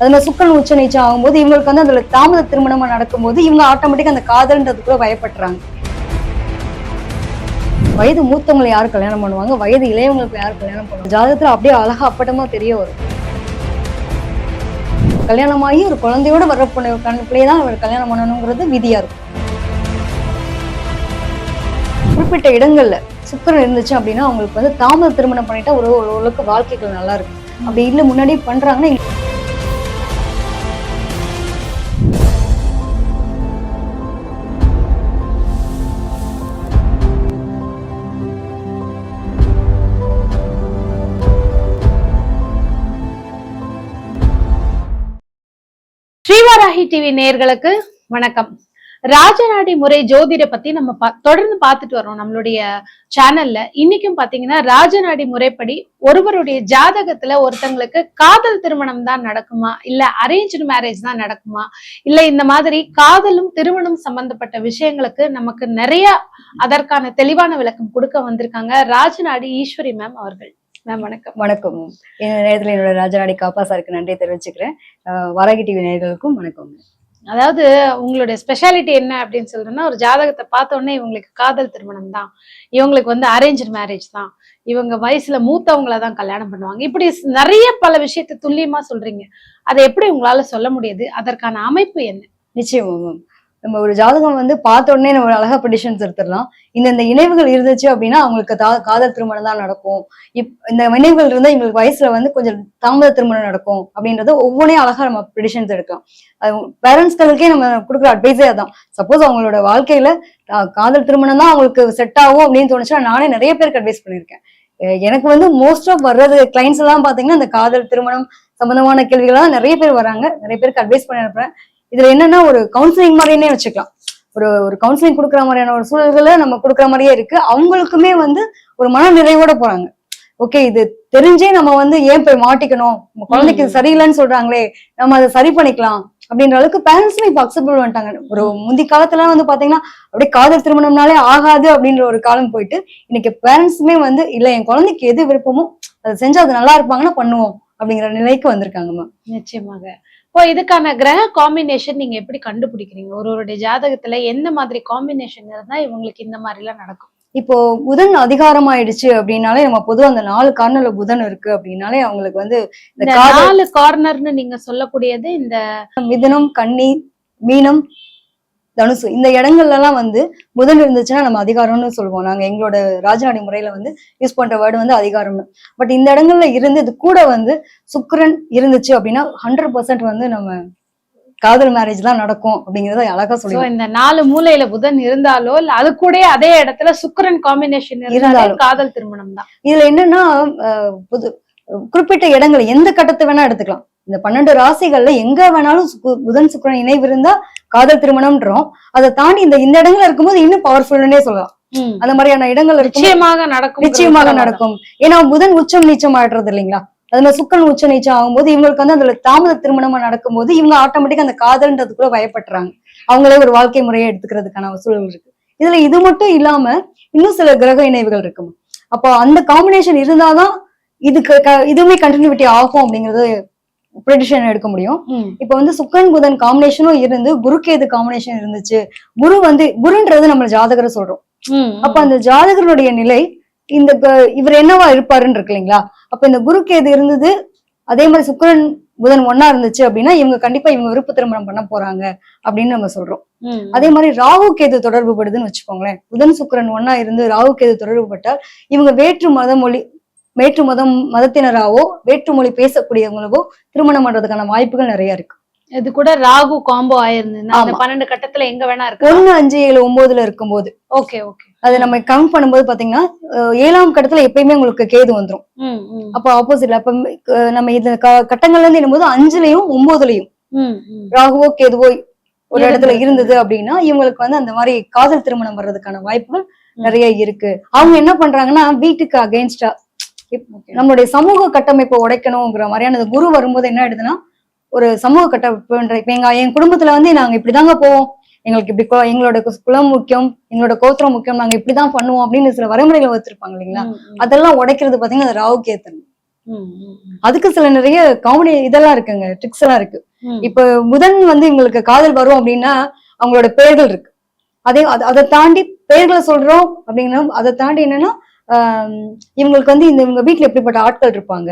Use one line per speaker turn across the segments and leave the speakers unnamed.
அதனால மாதிரி சுக்கரன் உச்ச நீச்சம் ஆகும்போது இவங்களுக்கு வந்து அதுல தாமத திருமணமா நடக்கும்போது இவங்க ஆட்டோமேட்டிக்கா அந்த காதல்ன்றதுக்குள்ள பயப்படுறாங்க. வயது மூத்தவங்களை யார் கல்யாணம் பண்ணுவாங்க? வயது இளையவங்களுக்கு யார் கல்யாணம் பண்ணுவாங்க? ஜாதகத்துல அப்படியே அழகா அப்பட்டமா தெரிய வரும். கல்யாணமாகி ஒரு குழந்தையோட வர பொண்ணு கண்ணுக்குள்ளேயே தான் அவர் கல்யாணம் பண்ணணுங்கிறது விதியா இருக்கும். குறிப்பிட்ட இடங்கள்ல சுக்கரன் இருந்துச்சு அப்படின்னா அவங்களுக்கு வந்து தாமத திருமணம் பண்ணிட்டா ஒரு ஓரளவுக்கு வாழ்க்கைகள் நல்லா இருக்கும். அப்படி இல்ல முன்னாடி பண்றாங்கன்னா
டிவி நேர்களுக்கு வணக்கம். ராஜநாடி முறை ஜோதிட பத்தி நம்ம தொடர்ந்து பார்த்துட்டு வரோம் நம்மளுடைய சேனல்ல இன்னைக்கும் பாத்தீங்கன்னா ராஜநாடி முறைப்படி ஒருவருடைய ஜாதகத்துல ஒருத்தங்களுக்கு காதல் திருமணம் தான் நடக்குமா? இல்ல அரேஞ்ச் மேரேஜ் தான் நடக்குமா? இல்ல இந்த மாதிரி காதலும் திருமணம் சம்பந்தப்பட்ட விஷயங்களுக்கு நமக்கு நிறைய அதற்கான தெளிவான விளக்கம் கொடுக்க வந்திருக்காங்க ராஜநாடி ஈஸ்வரி மேம் அவர்கள். மேம் வணக்கம்.
வணக்கம். இந்த நேரத்துல என்னோட ராஜநாடி காப்பா சாருக்கு நன்றி தெரிவிச்சுக்கிறேன். வாராகி டிவி நேயர்களுக்கும் வணக்கம்.
அதாவது உங்களுடைய ஸ்பெஷாலிட்டி என்ன அப்படின்னு சொல்றேன்னா ஒரு ஜாதகத்தை பார்த்த உடனே இவங்களுக்கு காதல் திருமணம் தான். இவங்களுக்கு வந்து அரேஞ்ச் மேரேஜ் தான். இவங்க வயசுல மூத்தவங்கள தான் கல்யாணம் பண்ணுவாங்க. இப்படி நிறைய பல விஷயத்தை துல்லியமா சொல்றீங்க. அதை எப்படி உங்களால சொல்ல முடியுது? அதற்கான அமைப்பு என்ன?
நிச்சயம் மேம் நம்ம ஒரு ஜாதகம் வந்து பார்த்த உடனே நம்ம ஒரு அழகா ப்ரெடிஷன்ஸ் எடுத்துடலாம். இந்த இந்த இணைவுகள் இருந்துச்சு அப்படின்னா அவங்களுக்கு தா- காதல் திருமணம் தான் நடக்கும். இப் இந்த இணைவுகள் இருந்தா இவங்களுக்கு வயசுல வந்து கொஞ்சம் தாமத திருமணம் நடக்கும் அப்படின்றது ஒவ்வொன்றையும் அழகா நம்ம ப்ரெடிஷன்ஸ் எடுக்கலாம். அது பேரண்ட்ஸ்களுக்கே நம்ம கொடுக்குற அட்வைஸே அதான். சப்போஸ் அவங்களோட வாழ்க்கையில காதல் திருமணம் தான் அவங்களுக்கு செட் ஆகும் அப்படின்னு தோணுச்சுன்னா நானே நிறைய பேருக்கு அட்வைஸ் பண்ணியிருக்கேன். எனக்கு வந்து மோஸ்ட் ஆஃப் வர்றது கிளைண்ட்ஸ் எல்லாம் பாத்தீங்கன்னா இந்த காதல் திருமணம் சம்பந்தமான கேள்விகள் நிறைய பேர் வராங்க நிறைய பேருக்கு அட்வைஸ் பண்ணி அனுப்புறேன். இதுல என்னன்னா ஒரு கவுன்சிலிங் மாதிரியே வச்சுக்கலாம். ஒரு ஒரு கவுன்சிலிங் கொடுக்குற மாதிரியான ஒரு சூழல்களை நம்ம கொடுக்குற மாதிரியே இருக்கு. அவங்களுக்குமே வந்து ஒரு மன நிறைவோட போறாங்க. ஓகே இது தெரிஞ்சே நம்ம வந்து ஏன் போய் மாட்டிக்கணும்? குழந்தைக்கு இது சரியில்லைன்னு சொல்றாங்களே நம்ம அதை சரி பண்ணிக்கலாம் அப்படின்ற அளவுக்கு பேரண்ட்ஸுமே இப்ப அக்செப்ட் பண்ணிட்டாங்க ஒரு முந்தி காலத்துல வந்து பாத்தீங்கன்னா அப்படியே காதல் திருமணம்னாலே ஆகாது அப்படின்ற ஒரு காலம் போயிட்டு இன்னைக்கு பேரண்ட்ஸுமே வந்து இல்ல என் குழந்தைக்கு எது விருப்பமோ அதை செஞ்சா அது நல்லா இருப்பாங்கன்னா பண்ணுவோம் அப்படிங்கிற நிலைக்கு வந்திருக்காங்கம்மா
நிச்சயமாக. இப்போ இதுக்கான கிரக காம்பினேஷன் நீங்க எப்படி கண்டுபிடிக்கிறீங்க? ஒருவருடைய ஜாதகத்துல எந்த மாதிரி காம்பினேஷன் இருந்தா இவங்களுக்கு இந்த மாதிரி எல்லாம் நடக்கும்?
இப்போ புதன் அதிகாரமாயிடுச்சு அப்படின்னாலே நம்ம பொதுவா அந்த நாலு கார்னர்ல புதன் இருக்கு அப்படின்னாலே அவங்களுக்கு வந்து இந்த
நாலு கார்னர்னு நீங்க சொல்லக்கூடியது இந்த
மிதுனம் கன்னி மீனம் தனுசு. இந்த இடங்கள்ல எல்லாம் வந்து புதன் இருந்துச்சுன்னா நம்ம அதிகாரம்னு சொல்லுவோம். நாங்க எங்களோட ராஜநாடி முறையில வந்து யூஸ் பண்ற வேர்டு வந்து அதிகாரம்னு. பட் இந்த இடங்கள்ல இருந்து இது கூட வந்து சுக்கிரன் இருந்துச்சு அப்படின்னா ஹண்ட்ரட் பர்சன்ட் வந்து நம்ம காதல் மேரேஜ் தான் நடக்கும் அப்படிங்கறத அழகா
so
சொல்லி
இந்த நாலு மூலையில புதன் இருந்தாலோ இல்ல அது கூட அதே இடத்துல சுக்கிரன் காம்பினேஷன் இருந்தாலும். காதல் திருமணம் தான்
இதுல என்னன்னா புது குறிப்பிட்ட இடங்கள் எந்த கட்டத்தை வேணா எடுத்துக்கலாம். இந்த பன்னெண்டு ராசிகள்ல எங்க வேணாலும் புதன் சுக்கிரன் இணைவு இருந்தா காதல் திருமணம்ன்றோம். அதை தாண்டி இந்த இந்த இடங்கள்ல இருக்கும்போது இன்னும் பவர்ஃபுல்னே சொல்லலாம். அந்த மாதிரியான இடங்கள்
நிச்சயமாக நடக்கும்.
நிச்சயமாக நடக்கும். ஏன்னா புதன் உச்சம் நீச்சம் ஆடுறது இல்லைங்களா? அது மாதிரி சுக்கரன் உச்ச நீச்சம் ஆகும்போது இவங்களுக்கு வந்து அதுல தாமத திருமணமா நடக்கும்போது இவங்க ஆட்டோமேட்டிக்கா அந்த காதல்ன்றதுக்குள்ள பயப்படுறாங்க. அவங்களே ஒரு வாழ்க்கை முறையை எடுத்துக்கிறதுக்கான சூழல் இருக்கு. இதுல இது மட்டும் இல்லாம இன்னும் சில கிரக இணைவுகள் இருக்கும்? அப்போ அந்த காம்பினேஷன் இருந்தாதான் இதுக்கு இதுவுமே கண்டினியூட்டி ஆகும் அப்படிங்கறது ப்ரெடிஷன் எடுக்க முடியும். இப்ப வந்து சுக்கரன் புதன் காம்பினேஷனும் இருந்து குருக்கேது காம்பினேஷன் இருந்துச்சு குரு வந்து குருன்றது நம்ம ஜாதகரை சொல்றோம். அப்ப அந்த ஜாதகருடைய நிலை இந்த இவர் என்னவா இருப்பாருன்னு இருக்கு இல்லைங்களா? அப்ப இந்த குருக்கு எது இருந்தது அதே மாதிரி சுக்கிரன் புதன் ஒன்னா இருந்துச்சு அப்படின்னா இவங்க கண்டிப்பா இவங்க விருப்ப திருமணம் பண்ண போறாங்க அப்படின்னு நம்ம சொல்றோம். அதே மாதிரி ராகு கேது தொடர்பு படுதுன்னு வச்சுக்கோங்களேன். புதன் சுக்கிரன் ஒன்னா இருந்து ராகு கேது தொடர்பு பட்டால் இவங்க வேற்று மத மொழி வேற்று மதம் மதத்தினராவோ வேற்று மொழி பேசக்கூடியவங்களுக்கோ திருமணம் பண்றதுக்கான வாய்ப்புகள் நிறைய இருக்கு
இது கூட ராகு காம்போ ஆயிருந்ததுன்னா அந்த. பன்னெண்டு கட்டத்துல எங்க வேணா இருக்கு
ஒண்ணு அஞ்சு ஏழு ஒன்பதுல இருக்கும்போது
ஓகே ஓகே
அதை நம்ம கவுண்ட் பண்ணும்போது பாத்தீங்கன்னா ஏழாம் கட்டத்துல எப்பயுமே உங்களுக்கு கேது வந்துரும் அப்ப ஆப்போசிட்ல அப்ப நம்ம இந்த கட்டங்கள்ல இருந்து எண்ணும்போது அஞ்சுலயும் ஒன்பதுலயும். ராகுவோ கேதுவோ ஒரு இடத்துல. இருந்தது அப்படின்னா இவங்களுக்கு வந்து அந்த மாதிரி காதல் திருமணம் வர்றதுக்கான வாய்ப்புகள். நிறைய இருக்கு அவங்க என்ன பண்றாங்கன்னா வீட்டுக்கு அகைன்ஸ்டா. நம்மளுடைய சமூக கட்டமைப்பை உடைக்கணுங்கிற மாதிரியான குரு வரும்போது என்ன ஆயிடுதுன்னா ஒரு சமூக கட்டமைப்புன்ற இப்ப எங்க என் குடும்பத்துல வந்து நாங்க இப்படிதாங்க போவோம். எங்களுக்கு இப்படி எங்களோட குலம் முக்கியம் எங்களோட கோத்திரம் முக்கியம் நாங்க இப்படிதான் பண்ணுவோம் அப்படின்னு சில வரைமுறைகளை வச்சிருப்பாங்க இல்லைங்களா. அதெல்லாம் உடைக்கிறது பாத்தீங்கன்னா அது ராகு கேத்தன். அதுக்கு சில நிறைய காமெடி இதெல்லாம் இருக்குங்க ட்ரிக்ஸ் எல்லாம் இருக்கு. இப்ப புதன் வந்து இவங்களுக்கு காதல் வரும் அப்படின்னா அவங்களோட பெயர்கள் இருக்கு. அதே அத- தாண்டி பெயர்களை சொல்றோம் அப்படின்னா அதை தாண்டி என்னன்னா இவங்களுக்கு வந்து இந்த இவங்க வீட்டுல எப்படிப்பட்ட ஆட்கள் இருப்பாங்க?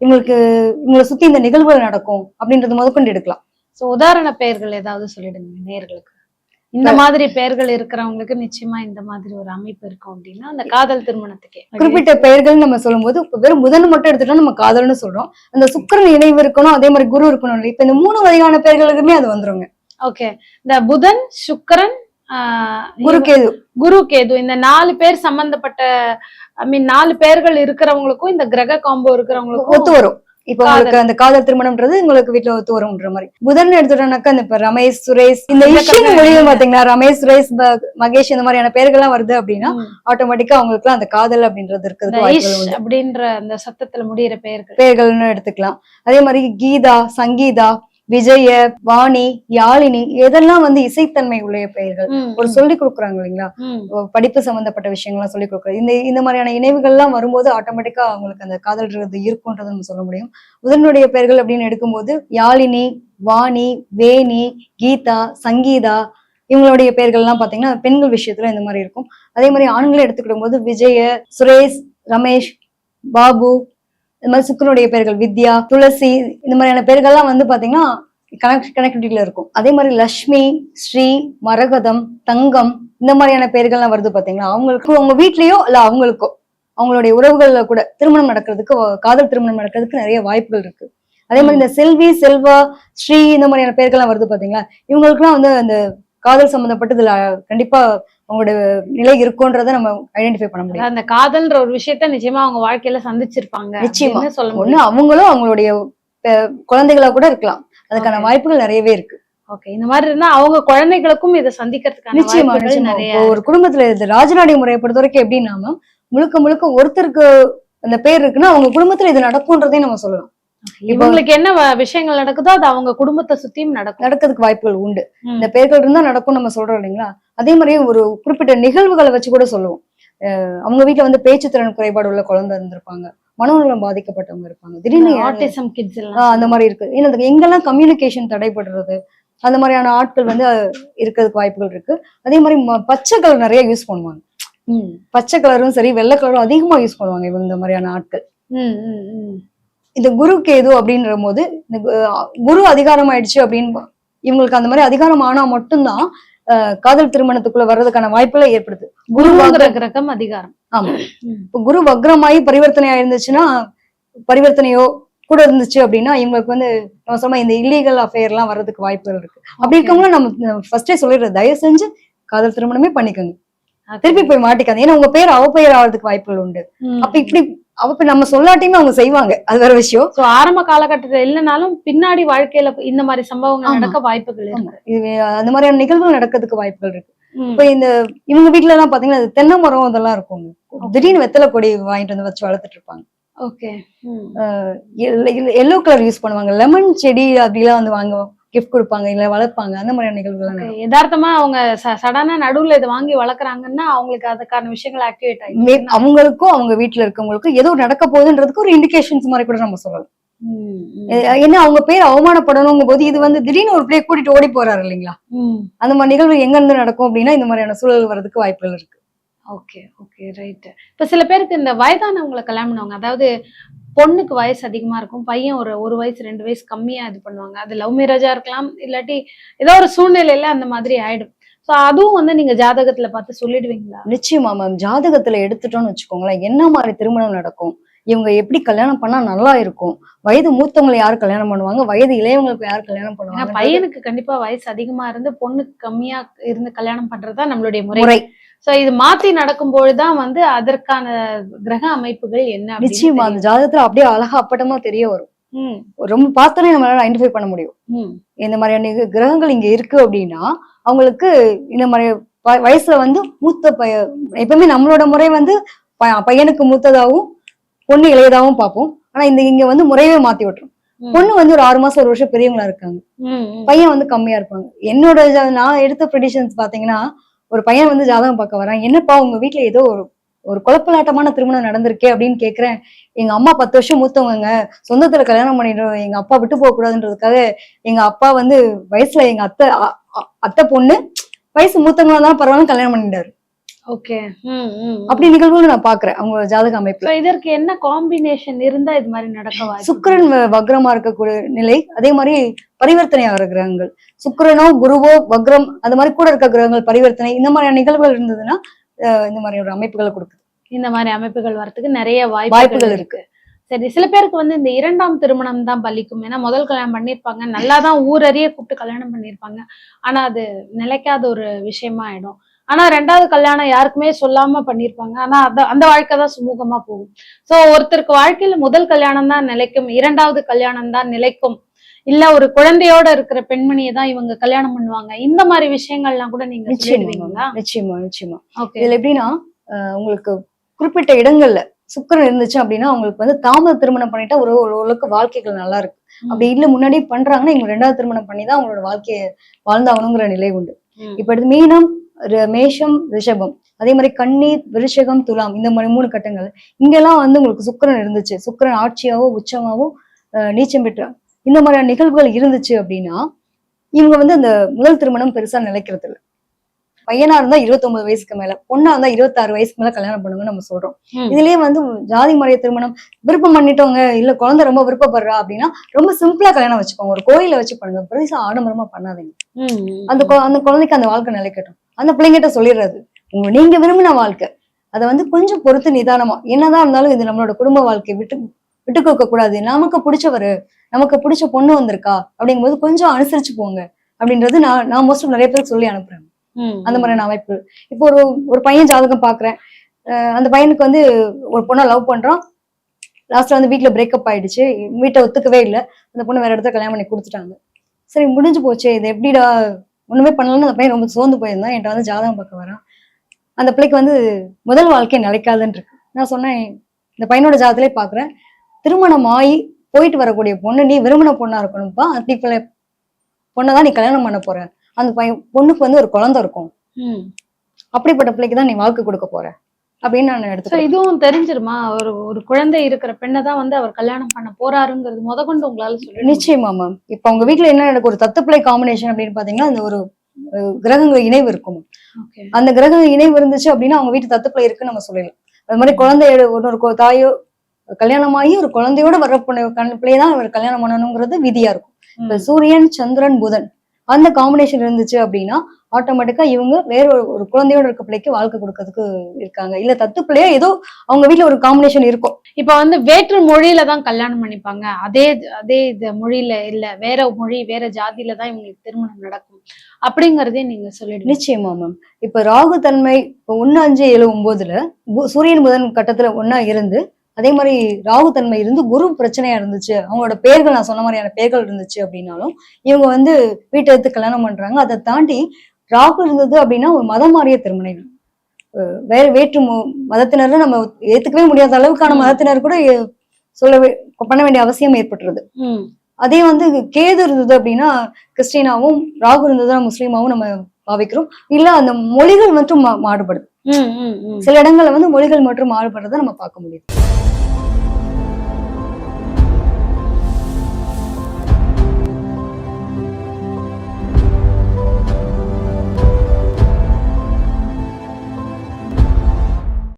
இவங்களுக்கு இவங்களை சுத்தி இந்த நிகழ்வுகள் நடக்கும் அப்படின்றது முதற்கொண்டு எடுக்கலாம்.
சோ உதாரண பெயர்கள் ஏதாவது சொல்லிடுங்க நேர்களுக்கு. இந்த மாதிரி பெயர்கள் இருக்கிறவங்களுக்கு நிச்சயமா இந்த மாதிரி ஒரு அமைப்பு இருக்கும் அப்படின்னா அந்த காதல் திருமணத்துக்கே.
குறிப்பிட்ட பெயர்கள் நம்ம சொல்லும்போது வெறும் புதன் மட்டும் எடுத்துட்டா நம்ம காதல்னு சொல்றோம். அந்த சுக்கிரன் இணைவு இருக்கணும் அதே மாதிரி குரு இருக்கணும்? இப்ப இந்த மூணு வகையான பெயர்களுக்குமே அது வந்துருங்க.
ஓகே இந்த புதன் சுக்கிரன் ஆஹ்,
குரு கேது.
குரு கேது. இந்த நாலு பேர் சம்பந்தப்பட்ட ஐ மீன் நாலு பேர்கள் இருக்கிறவங்களுக்கும் இந்த கிரக காம்போ இருக்கிறவங்களுக்கும்
ஒத்து வரும். இப்ப உங்களுக்கு அந்த காதல் திருமணம்ன்றது உங்களுக்கு வீட்டுல ஒத்து வரும்ன்ற மாதிரி. புதன் எடுத்துட்டோம்னாக்கா இந்த இப்ப ரமேஷ் சுரேஷ் இந்த
இந்த
இஷ்யூ
கதை-
மொழிகள் பாத்தீங்கன்னா ரமேஷ் சுரேஷ் மகேஷ் இந்த மாதிரியான பெயர்கள்லாம் வருது அப்படின்னா. ஆட்டோமேட்டிக்கா அவங்களுக்கு அந்த காதல் அப்படின்றது உண்டு.
அப்படின்ற அந்த சத்தத்துல முடியிற பெயர்கள்
பெயர்கள்னு எடுத்துக்கலாம். அதே மாதிரி கீதா சங்கீதா விஜய வாணி யாழினி இதெல்லாம் வந்து இசைத்தன்மை உள்ள பெயர்கள்? ஒரு சொல்லி கொடுக்குறாங்க இல்லைங்களா? படிப்பு சம்பந்தப்பட்ட விஷயங்கள்லாம் சொல்லி கொடுக்குறது இந்த இந்த மாதிரியான இணைவுகள்லாம் வரும்போது ஆட்டோமேட்டிக்கா அவங்களுக்கு அந்த காதல்ன்றது இருக்கும்ன்றதை நம்ம சொல்ல முடியும். புதனுடைய பெயர்கள் அப்படின்னு எடுக்கும்போது யாழினி வாணி வேணி கீதா சங்கீதா இவங்களுடைய பெயர்கள்லாம் பாத்தீங்கன்னா பெண்கள் விஷயத்துல இந்த மாதிரி இருக்கும். அதே மாதிரி ஆண்களை எடுத்துக்கிடும் போது விஜய சுரேஷ் ரமேஷ் பாபு இந்த மாதிரி சுக்கனுடைய பெயர்கள் வித்யா துளசி இந்த மாதிரியான பெயர்கள்லாம் வந்து பாத்தீங்கன்னா கனெக்ட் கனெக்டிவிட்டியில இருக்கும். அதே மாதிரி லக்ஷ்மி ஸ்ரீ மரகதம் தங்கம் இந்த மாதிரியான பெயர்கள்லாம் வருது பாத்தீங்களா அவங்களுக்கு அவங்க வீட்லயோ இல்ல அவங்களுக்கோ அவங்களுடைய உறவுகள்ல கூட திருமணம் நடக்கிறதுக்கு காதல் திருமணம் நடக்கிறதுக்கு நிறைய வாய்ப்புகள் இருக்கு. அதே மாதிரி இந்த செல்வி செல்வா ஸ்ரீ இந்த மாதிரியான பெயர்கள்லாம் வருது பாத்தீங்களா இவங்களுக்குலாம் வந்து அந்த காதல் சம்பந்தப்பட்டு இதுல கண்டிப்பா அவங்களோட நிலை இருக்குன்றத நம்ம ஐடென்டிஃபை பண்ண முடியும்.
அந்த காதல்ன்ற ஒரு விஷயத்த நிச்சயமா அவங்க வாழ்க்கையில சந்திச்சிருப்பாங்க.
நிச்சயமா.
சொல்ல
ஒண்ணு அவங்களும் அவங்களுடைய குழந்தைகளா கூட இருக்கலாம். அதுக்கான. வாய்ப்புகள் நிறையவே இருக்கு.
ஓகே இந்த மாதிரி இருந்தா அவங்க குழந்தைகளுக்கும் இதை சந்திக்கிறதுக்கான
நிச்சயமா
நிறைய
ஒரு குடும்பத்துல இது ராஜநாடி முறையை பொறுத்த வரைக்கும் எப்படின்னா முழுக்க முழுக்க ஒருத்தருக்கு அந்த பேர் இருக்குன்னா அவங்க குடும்பத்துல இது நடக்கும்ன்றதையும் நம்ம சொல்லலாம்.
இவங்களுக்கு என்ன விஷயங்கள் நடக்குதோ அது அவங்க குடும்பத்தை சுத்தியும் நடக்கும்.
நடக்கிறதுக்கு வாய்ப்புகள் உண்டு. இந்த பேர்கள் இருந்தா நடக்கும் நம்ம சொல்றோம் இல்லைங்களா? அதே மாதிரி ஒரு குறிப்பிட்ட நிகழ்வுகளை வச்சு கூட சொல்லுவோம். அவங்க வீட்ல வந்து பேச்சு திறன் குறைபாடு உள்ள குழந்தை இருந்திருப்பாங்க. மனநலம் பாதிக்கப்பட்டவங்க இருப்பாங்க. திடீர்னு
ஆட்டிசம் கிட்ஸ் எல்லாம்.
அந்த மாதிரி இருக்கு. ஏன்னா எங்கெல்லாம் கம்யூனிகேஷன் தடைபடுறது அந்த மாதிரியான ஆட்கள் வந்து இருக்கிறதுக்கு வாய்ப்புகள் இருக்கு. அதே மாதிரி பச்சை கலர் நிறைய யூஸ் பண்ணுவாங்க. பச்சை கலரும் சரி வெள்ளை கலரும் அதிகமா யூஸ் பண்ணுவாங்க இவங்க இந்த மாதிரியான ஆட்கள்.
ம், ம், ம்.
இந்த குரு கேது அப்படின்ற போது இந்த குரு அதிகாரம் ஆயிடுச்சு அப்படின்னு இவங்களுக்கு அந்த மாதிரி அதிகாரம் ஆனா மட்டும்தான் அஹ், காதல் திருமணத்துக்குள்ள வர்றதுக்கான வாய்ப்புகளை ஏற்படுது. குரு
கிரகம் அதிகாரம்.
ஆமா. இப்போ குரு வக்ரமாயி பரிவர்த்தனை ஆயிருந்துச்சுன்னா பரிவர்த்தனையோ கூட இருந்துச்சு அப்படின்னா இவங்களுக்கு வந்து நம்ம சொன்ன இந்த இல்லீகல் அஃபேர் எல்லாம் வர்றதுக்கு வாய்ப்புகள் இருக்கு. அப்படி இருக்கவங்க நம்ம ஃபர்ஸ்டே சொல்லிடுறது தயவு செஞ்சு காதல் திருமணமே பண்ணிக்கோங்க. திருப்பி போய் மாட்டிக்காது ஏன்னா உங்க பேர் அவ பெயர் ஆகிறதுக்கு வாய்ப்புகள் உண்டு. அப்ப இப்படி அவ இப்ப நம்ம சொல்லாட்டியுமே அவங்க செய்வாங்க. அது வேற விஷயம்.
So, ஆரம்ப காலகட்டத்துல இல்லைனாலும் பின்னாடி வாழ்க்கையில இந்த மாதிரி சம்பவங்கள். நடக்க வாய்ப்புகள் இருக்கு.
அந்த மாதிரியான நிகழ்வுகள் நடக்கிறதுக்கு வாய்ப்புகள் இருக்கு. இப்ப இந்த இவங்க வீட்ல எல்லாம் பாத்தீங்கன்னா தென்னை மரம் இதெல்லாம் இருக்குங்க திடீர்னு வெத்தலை கொடி வாங்கிட்டு வந்து வச்சு வளர்த்துட்டு இருப்பாங்க.
ஓகே.
எல்லோ கலர் யூஸ் பண்ணுவாங்க. லெமன் செடி அப்படிலாம் வந்து வாங்க கிஃப்ட் கொடுப்பாங்க இல்ல வளர்ப்பாங்க அந்த மாதிரியான நிகழ்வுகள்.
யதார்த்தமா அவங்க சடனா நடுவுல இதை வாங்கி வளர்க்குறாங்கன்னா அவங்களுக்கு அதுக்கான விஷயங்கள் ஆக்டிவேட் ஆயிடுச்சு
அவங்களுக்கும் அவங்க வீட்ல இருக்கவங்களுக்கும் ஏதோ நடக்க போகுதுன்றதுக்கு ஒரு இண்டிகேஷன்ஸ் மாதிரி கூட நம்ம சொல்லலாம். ஏன்னா அவங்க பேர் அவமானப்படணுங்கும் போது இது வந்து திடீர்னு ஒரு பிளே கூட்டிட்டு ஓடி போறாரு இல்லைங்களா. அந்த மாதிரி நிகழ்வு எங்க இருந்து நடக்கும் அப்படின்னா இந்த மாதிரியான சூழல் வர்றதுக்கு வாய்ப்புகள் இருக்கு.
ஓகே ஓகே ரைட் இப்ப சில பேருக்கு இந்த வயதானவங்களை கல்யாணம் பண்ணுவாங்க. அதாவது பொண்ணுக்கு வயசு அதிகமா இருக்கும். பையன் ஒரு ஒரு வயசு ரெண்டு வயசு கம்மியா இது பண்ணுவாங்க. அது லவ் மேரேஜா இருக்கலாம் இல்லாட்டி ஏதோ ஒரு சூழ்நிலையில அந்த மாதிரி ஆயிடும். சோ அதுவும் வந்து நீங்க ஜாதகத்துல பார்த்து சொல்லிடுவீங்களா?
நிச்சயமா மேம் ஜாதகத்துல எடுத்துட்டோம்னு வச்சுக்கோங்களேன் என்ன மாதிரி திருமணம் நடக்கும்? இவங்க எப்படி கல்யாணம் பண்ணா நல்லா இருக்கும்? வயது மூத்தவங்களை யார் கல்யாணம் பண்ணுவாங்க? வயது இளையவங்களுக்கு யார் கல்யாணம் பண்ணுவாங்க
பையனுக்கு கண்டிப்பா வயசு அதிகமா இருந்து பொண்ணுக்கு கம்மியா இருந்து கல்யாணம் பண்றதுதான் நம்மளுடைய முறை. சோ இது மாத்தி நடக்கும் பொழுதுதான் வந்து அதற்கான கிரக அமைப்புகள் என்ன
நிச்சயமா அந்த. ஜாதகத்துல அப்படியே அழகா அப்பட்டமா தெரிய வரும். ரொம்ப பார்த்தோன்னே நம்மளால ஐடென்டிஃபை பண்ண முடியும். இந்த மாதிரியான கிரகங்கள் இங்க இருக்கு அப்படின்னா அவங்களுக்கு இந்த மாதிரி வயசுல வந்து மூத்த பைய எப்பவுமே நம்மளோட முறை வந்து பையனுக்கு மூத்ததாகவும் பொண்ணு இளையதாகவும் பார்ப்போம். ஆனா இந்த இங்க வந்து முறையவே மாத்தி விட்டுரும். பொண்ணு வந்து ஒரு ஆறு மாசம் ஒரு வருஷம் பெரியவங்களா இருக்காங்க. பையன் வந்து கம்மியா இருப்பாங்க. என்னோட நான் எடுத்த ப்ரெடிஷன்ஸ் பாத்தீங்கன்னா ஒரு பையன் வந்து ஜாதகம் பார்க்க வரான். என்னப்பா உங்க வீட்டுல ஏதோ ஒரு ஒரு குழப்பலாட்டமான திருமணம் நடந்திருக்கே அப்படின்னு கேக்குறேன். எங்க அம்மா பத்து வருஷம் மூத்தவங்க. சொந்தத்துல கல்யாணம் பண்ணிடுறோம் எங்க அப்பா விட்டு போக கூடாதுன்றதுக்காக எங்க அப்பா வந்து வயசுல எங்க அத்தை அ- அத்தை பொண்ணு வயசு மூத்தவங்களா தான் பரவாயில்ல கல்யாணம் பண்ணிட்டாரு.
ஓகே
அப்படி நிகழ்வுகள் நான் பாக்குறேன் அவங்க ஜாதக அமைப்புல.
So, இதற்கு என்ன காம்பினேஷன் இருந்தா இது மாதிரி நடக்க
சுக்கிரன் வக்ரமா இருக்கக்கூடிய நிலை அதே மாதிரி பரிவர்த்தனை ஆகிற கிரகங்கள். சுக்கிரனோ குருவோ வக்ரம் அந்த மாதிரி கூட இருக்க கிரகங்கள் பரிவர்த்தனை இந்த மாதிரியான நிகழ்வுகள் இருந்ததுன்னா இந்த மாதிரி ஒரு அமைப்புகளை கொடுக்குது.
இந்த மாதிரி அமைப்புகள் வரதுக்கு நிறைய
வாய்ப்புகள்
வாய்ப்புகள்
இருக்கு.
சரி சில பேருக்கு வந்து இந்த இரண்டாம் திருமணம் தான் பலிக்கும். ஏன்னா முதல் கல்யாணம் பண்ணிருப்பாங்க நல்லா தான் ஊரறிய கூப்பிட்டு கல்யாணம் பண்ணிருப்பாங்க ஆனா அது நிலைக்காத ஒரு விஷயமா ஆயிடும். ஆனா ரெண்டாவது கல்யாணம் யாருக்குமே சொல்லாம பண்ணிருப்பாங்க. ஆனா அந்த அந்த வாழ்க்கை தான் சுமூகமா போகும். சோ ஒருத்தருக்கு வாழ்க்கையில முதல் கல்யாணம் தான் நிலைக்கும் இரண்டாவது கல்யாணம் தான் நிலைக்கும். இல்ல ஒரு குழந்தையோட இருக்கிற பெண்மணியை தான் இவங்க கல்யாணம் பண்ணுவாங்க. இந்த மாதிரி விஷயங்கள்லாம் கூட நீங்க
நிச்சயமா நிச்சயமா நிச்சயமா. இதுல எப்படின்னா உங்களுக்கு குறிப்பிட்ட இடங்கள்ல சுக்கிரன் இருந்துச்சு அப்படின்னா அவங்களுக்கு வந்து தாமத திருமணம் பண்ணிட்டா ஒரு ஓரளவுக்கு வாழ்க்கைகள் நல்லா இருக்கு அப்படி இல்ல முன்னாடியே பண்றாங்கன்னா இவங்க ரெண்டாவது திருமணம் பண்ணி தான் அவங்களோட வாழ்க்கையை வாழ்ந்தாகணுங்கிற நிலை உண்டு. இப்ப அடுத்து மீனம் மேஷம் ரிஷபம். அதே மாதிரி கன்னி விருஷகம் துலாம் இந்த மாதிரி மூணு கட்டங்கள். இங்கெல்லாம் வந்து உங்களுக்கு சுக்கிரன் இருந்துச்சு. சுக்கிரன் ஆட்சியாவோ உச்சமாவோ நீச்சம் பெற்ற இந்த மாதிரியான நிகழ்வுகள் இருந்துச்சு அப்படின்னா இவங்க வந்து அந்த முதல் திருமணம் பெருசா நிலைக்கிறது இல்ல. பையனா இருந்தா 29 வயசுக்கு மேல பொண்ணா இருந்தா இருபத்தாறு வயசுக்கு மேல கல்யாணம் பண்ணுங்கன்னு நம்ம சொல்றோம். இதுலயே வந்து ஜாதி முறைய திருமணம் விருப்பம் பண்ணிட்டவங்க இல்ல குழந்தை ரொம்ப விருப்பப்படுறா அப்படின்னா ரொம்ப சிம்பிளா கல்யாணம் வச்சுக்கோங்க. ஒரு கோயில வச்சு பண்ணுங்க. பெருசா ஆடம்பரமா பண்ணாதீங்க. அந்த அந்த குழந்தைக்கு அந்த வாழ்க்கை நிலைக்கட்டும். அந்த பிள்ளைங்கிட்ட சொல்லிடுறது. உங்க நீங்க விரும்பின வாழ்க்கை. அதை வந்து கொஞ்சம் பொறுத்து நிதானமா. என்னதான் இருந்தாலும் இது நம்மளோட குடும்ப வாழ்க்கை விட்டு விட்டு கொடுக்க கூடாது. நமக்கு பிடிச்சவரு நமக்கு பிடிச்ச பொண்ணு வந்திருக்கா அப்படிங்கும்போது கொஞ்சம் அனுசரிச்சு போங்க அப்படின்றது நான் நான் மோஸ்ட் நிறைய பேருக்கு சொல்லி அனுப்புறேன். அந்த மாதிரியான அமைப்பு. இப்போ ஒரு ஒரு பையன் ஜாதகம் பாக்குறேன். அந்த பையனுக்கு வந்து ஒரு பொண்ணை லவ் பண்றான். லாஸ்ட்ல வந்து வீட்ல பிரேக்கப் ஆயிடுச்சு. வீட்டை ஒத்துக்கவே இல்லை. அந்த பொண்ணு வேற இடத்துல கல்யாணம் பண்ணி கொடுத்துட்டாங்க. சரி முடிஞ்சு போச்சு. இது எப்படிடா ஒண்ணுமே பண்ணலன்னு அந்த பையன் ரொம்ப சோர்ந்து போயிருந்தான். என்கிட்ட வந்து ஜாதகம் பார்க்க வரான். அந்த பிள்ளைக்கு வந்து முதல் வாழ்க்கை நிலைக்காதுன்னு இருக்கு. நான் சொன்னேன் இந்த பையனோட ஜாதத்திலே பாக்குறேன் திருமணம் ஆகி போயிட்டு வரக்கூடிய பொண்ணு நீ விரும்பின பொண்ணா இருக்கணும்ப்பா அப்படி பொண்ணை தான் நீ கல்யாணம் பண்ண போற. அந்த பையன் பொண்ணுக்கு வந்து ஒரு குழந்தை இருக்கும்.
ம்.
அப்படிப்பட்ட பிள்ளைக்கு தான் நீ வாழ்க்கை கொடுக்க போற. அப்படின்னு நான் எடுத்துக்கிறேன்
இதுவும் தெரிஞ்சிருமா? ஒரு ஒரு குழந்தை இருக்கிற பெண்ணை தான் வந்து அவர் கல்யாணம் பண்ண போறாருங்கிறது முத கொண்டு உங்களால சொல்லி
நிச்சயமா மேம் இப்ப உங்க வீட்ல என்ன நடக்கும் ஒரு தத்து பிள்ளை காம்பினேஷன் அப்படின்னு பாத்தீங்கன்னா அந்த ஒரு கிரகங்கள் இணைவு இருக்கும். அந்த கிரக இணைவு இருந்துச்சு அப்படின்னா அவங்க வீட்டு தத்து பிள்ளை இருக்குன்னு நம்ம சொல்லலாம். அது மாதிரி குழந்தை எடு- ஒரு தாயோ கல்யாணமாகி ஒரு குழந்தையோட வர பிள்ளையை தான் அவர் கல்யாணம் பண்ணணுங்கிறது விதியா இருக்கும். இப்ப சூரியன் சந்திரன் புதன் அந்த காம்பினேஷன் இருந்துச்சு அப்படின்னா ஆட்டோமேட்டிக்கா இவங்க வேற ஒரு ஒரு குழந்தையோட இருக்க பிள்ளைக்கு வாழ்க்கை கொடுக்கறதுக்கு இருக்காங்க. இல்ல தத்து பிள்ளையா ஏதோ அவங்க வீட்ல ஒரு காம்பினேஷன் இருக்கும்.
இப்ப வந்து வேற்று மொழியில தான் கல்யாணம் பண்ணிப்பாங்க. அதே அதே இது மொழியில இல்ல வேற மொழி வேற ஜாதியில தான் இவங்களுக்கு திருமணம் நடக்கும். அப்படிங்கறதே நீங்க சொல்லிடுங்க.
நிச்சயமா மேம் இப்ப ராகு தன்மை இப்ப ஒண்ணு அஞ்சு ஏழு ஒன்பதுல சூரியன் புதன் கட்டத்துல ஒண்ணா இருந்து அதே மாதிரி ராகு தன்மை இருந்து குரு பிரச்சனையா இருந்துச்சு அவங்களோட பேர்கள் நான் சொன்ன மாதிரியான பேர்கள் இருந்துச்சு அப்படின்னாலும் இவங்க வந்து வீட்டை எடுத்து கல்யாணம் பண்றாங்க. அதை தாண்டி ராகு இருந்தது அப்படின்னா ஒரு மதம் மாறிய திருமணம். வேற வேற்று மு- மதத்தினர்ல நம்ம ஏத்துக்கவே முடியாத அளவுக்கான. மதத்தினர் கூட சொல்ல பண்ண வேண்டிய அவசியம் ஏற்பட்டுருது. அதே வந்து கேது இருந்தது அப்படின்னா கிறிஸ்டினாவும் ராகு இருந்ததுன்னா முஸ்லீமாவும் நம்ம பாவிக்கிறோம். இல்ல அந்த மொழிகள் மட்டும் மாறுபடுது. சில இடங்கள்ல வந்து மொழிகள் மட்டும் மாறுபடுறதை நம்ம பார்க்க முடியுது.